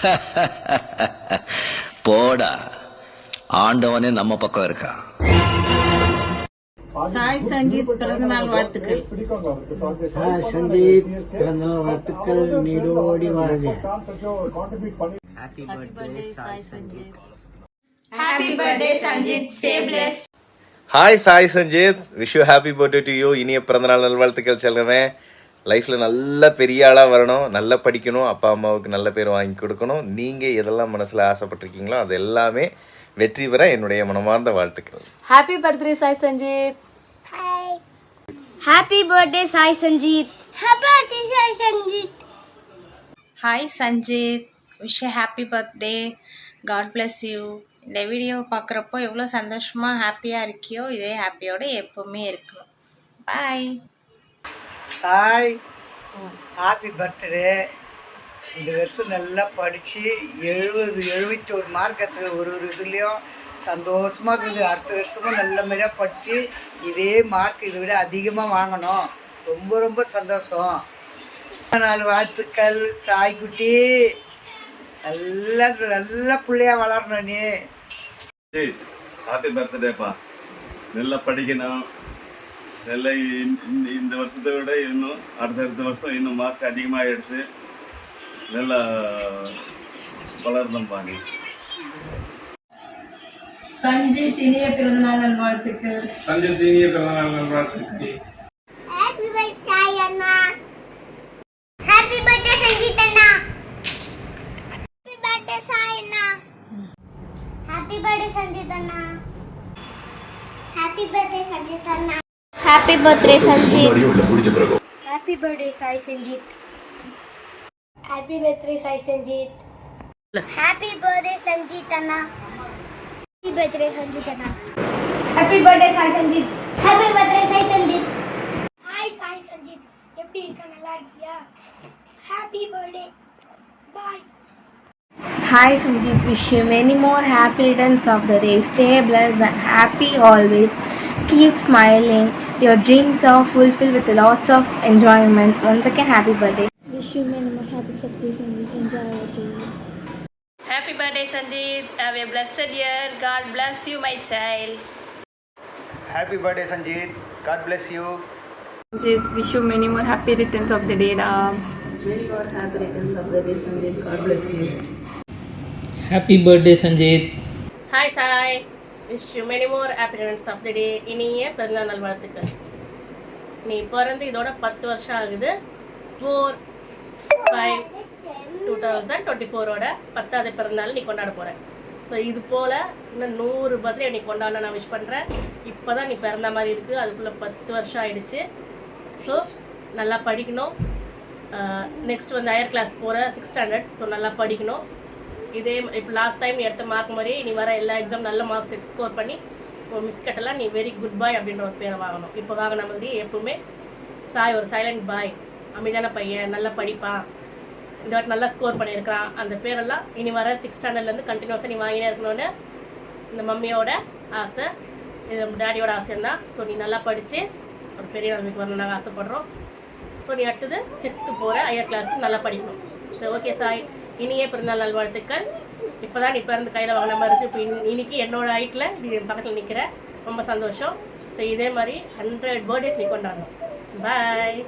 போடா. ஆண்டவனே நம்ம பக்கம் இருக்கான் சாய் சங்கீத் பிறந்தநாள் வாழ்த்துக்கள். சாய் சந்தீப் பிறந்தநாள் வாழ்த்துக்கள். நீடோடி வாழ்க. Hi Sai Sanjith wish you happy birthday to you இனிய பிறந்தநாள் நல்வாழ்த்துக்கள் செல்லுமே லைஃப்பில் நல்ல பெரிய ஆளாக வரணும் நல்லா படிக்கணும் அப்பா அம்மாவுக்கு நல்ல பேர் வாங்கி கொடுக்கணும். நீங்கள் எதெல்லாம் மனசில் ஆசைப்பட்டிருக்கீங்களோ அது எல்லாமே வெற்றி பெற என்னுடைய மனமார்ந்த வாழ்த்துக்கள். Happy birthday Sai Sanjeeth happy birthday Sai Sanjeeth happy birthday Sai Sanjeeth hi Sanjith wish happy birthday god bless you இந்த வீடியோ பார்க்குறப்போ எவ்வளோ சந்தோஷமாக ஹாப்பியாக இருக்கியோ இதே ஹாப்பியோட எப்போவுமே இருக்கணும் பாய் சாய் ஹாப்பி பர்த்டே இந்த வருஷம் நல்லா படித்து எழுபது எழுபத்தி ஒரு மார்க் எடுத்து ஒரு ஒரு இதுலேயும் சந்தோஷமாக இருக்குது. அடுத்த வருஷமும் நல்ல மாதிரியாக படித்து இதே மார்க் இதை விட அதிகமாக வாங்கணும். ரொம்ப ரொம்ப சந்தோஷம். நாள் வாழ்த்துக்கள் சாய்க்குட்டி. நல்லா நல்ல பிள்ளையா வளரணும் நீ. ஹாப்பி பர்த்டேப்பா நல்லா படிக்கணும். நல்லா இந்த- வருஷத்தை விட இன்னும் அடுத்தடுத்த வருஷம் இன்னும் மார்க் அதிகமாக எடுத்து நல்லா வளரணும்ப்பா நீ சஞ்சித் இனிய பிறந்தநாள் நல்வாழ்த்துக்கள். சஞ்சத் இனிய பிறந்தநாள் நல்வாழ்த்துக்கள். ஹாப்பி பர்த்டே சாய் அண்ணா. ஹாப்பி பர்த்டே சஞ்சீத் அண்ணா. ஹாப்பி பர்த்டே சாய் அண்ணா. ஹாப்பி பர்த்டே சஞ்சீத் அண்ணா. ஹாப்பி பர்த்டே சஞ்சீத் அண்ணா. Happy birthday Sanjeeth happy birthday Sai Sanjeeth happy birthday Sai Sanjeeth happy birthday Sanjeeth அண்ணா ஹாப்பி பர்த்டே சஞ்சீத் அண்ணா happy birthday Sai Sanjeeth happy birthday Sai Sanjeeth hi Sai Sanjeeth எப்படி இருக்க? நல்லா இருக்கியா? Happy birthday boy Hi Sangeet, wish you many more happy returns of the day. Stay blessed and happy always. Keep smiling. your dreams are fulfilled with lots of enjoyments. Once again, happy birthday. Wish you many more habits of and enjoy your day. Happy birthday, Sanjith! Have a blessed year. God bless you, my child. Happy birthday, Sanjith! God bless you. Sanjeev, wish you many more happy returns of the day. Many more happy returns of the day, God bless you. Happy birthday, Sanjith! Hi, Sai. Wish you many more happiness of the day இனிய பிறந்தநாள் நல்வாழ்த்துக்கள் நீ பிறந்து இதோட பத்து வருஷம் ஆகுது. Four five two thousand twenty ஃபோரோட பத்தாவது பிறந்தநாள் நீ கொண்டாட போகிற ஸோ இது போல் இன்னும் நூறு பர்த்டே நீ கொண்டாட நான் விஷ் பண்ணுறேன் இப்போ தான் நீ பிறந்த மாதிரி இருக்குது அதுக்குள்ளே பத்து வருஷம் ஆயிடுச்சு. ஸோ நல்லா படிக்கணும். நெக்ஸ்ட் வந்து ஹையர் கிளாஸ் போகிற சிக்ஸ் ஸ்டாண்டர்ட் ஸோ நல்லா படிக்கணும். இதே இப்போ லாஸ்ட் டைம் நீ எடுத்த மார்க் மாதிரி நீ வர எல்லா எக்ஸாம் நல்ல மார்க்ஸ் எடுத்து ஸ்கோர் பண்ணி உன் மிஸ் கட்டலாம் நீ வெரி குட் பாய் அப்படின்ற ஒரு பேரை வாங்கணும். இப்போ வாங்கின மாதிரி எப்பவுமே சாய் ஒரு சைலண்ட் பாய் அமைதியான பையன் நல்லா படிப்பான் இந்த வாட்டி நல்லா ஸ்கோர் பண்ணியிருக்கிறான் அந்த பேரெல்லாம் இனி வர சிக்ஸ் ஸ்டாண்டர்ட்லேருந்து கண்டினியூஸாக நீ வாங்கினே இருக்கணும்னு இந்த மம்மியோட ஆசை. இது டேடியோட ஆசையும் தான் ஸோ நீ நல்லா படித்து ஒரு பெரிய நிலைமைக்கு வரணும் நாங்கள் ஆசைப்படுறோம். ஸோ நீ அடுத்தது சிக்ஸ்த்து போகிற ஹையர் கிளாஸ் நல்லா படிக்கணும். சரி ஓகே சாய். இனிய பிறந்தநாள் நல்வாழ்த்துக்கள். இப்போ தான் நீ பிறந்து கையில் வாங்கின மாதிரி இருக்குது இப்போ இன் இன்னைக்கு என்னோட ஹைட்டில் நீ பக்கத்தில் நிற்கிற ரொம்ப சந்தோஷம். ஸோ இதே மாதிரி ஹண்ட்ரட் பர்த்டேஸ் நீ கொண்டாடணும். பாய்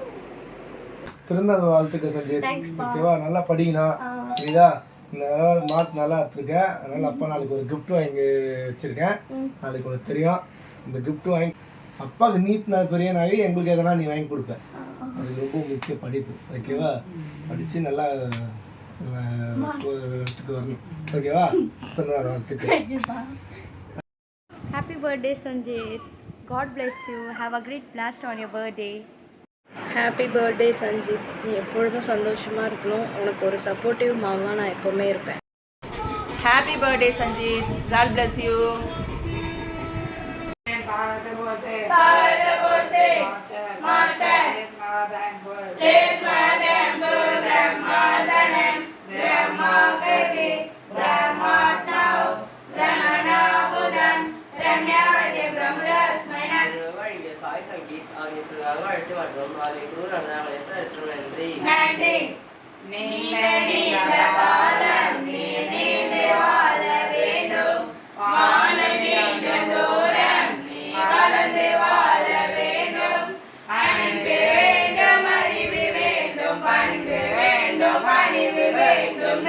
பிறந்தநாள் வாழ்த்துக்கள் சஞ்சீத் ஓகேவா? நல்லா படிக்கணும். புரியுதா? இந்த மார்க் நல்லா எடுத்திருக்கேன் அதனால அப்பா நாளைக்கு ஒரு gift வாங்கி வச்சிருக்கேன். நாளைக்கு உனக்கு தெரியும். இந்த gift வாங்கி அப்பாவுக்கு நீட் நாள் பெரிய நாளே எங்களுக்கு எதனா நீ வாங்கி கொடுப்பேன் அது ரொம்ப முக்கிய படிப்பு. ஓகேவா? படித்து நல்லா இடத்துக்கு வரணும் ஓகேவா பிறந்தநாள் வாழ்த்துக்கள் Happy birthday Sanjeet. God bless you. Have a great blast on your birthday. Happy birthday Sanjith நீ எப்பொழுதும் சந்தோஷமாக இருக்கணும் உனக்கு ஒரு சப்போர்ட்டிவ் மாவாக நான் எப்போவுமே இருப்பேன் happy birthday Sanjeeth god bless you வாழ்த்து வந்தோம் வாழை குரு ரமணாலயத்தில் அழைத்து நன்றி நன்றி நீண்ட நீண்ட காலம் நீ வாழ வேண்டும் வானம் எங்கும் தூரம் நீ வளர்ந்து வாழ வேண்டும் அன்பு வேண்டும் அறிவு வேண்டும் பண்பு வேண்டும் பணிவு வேண்டும்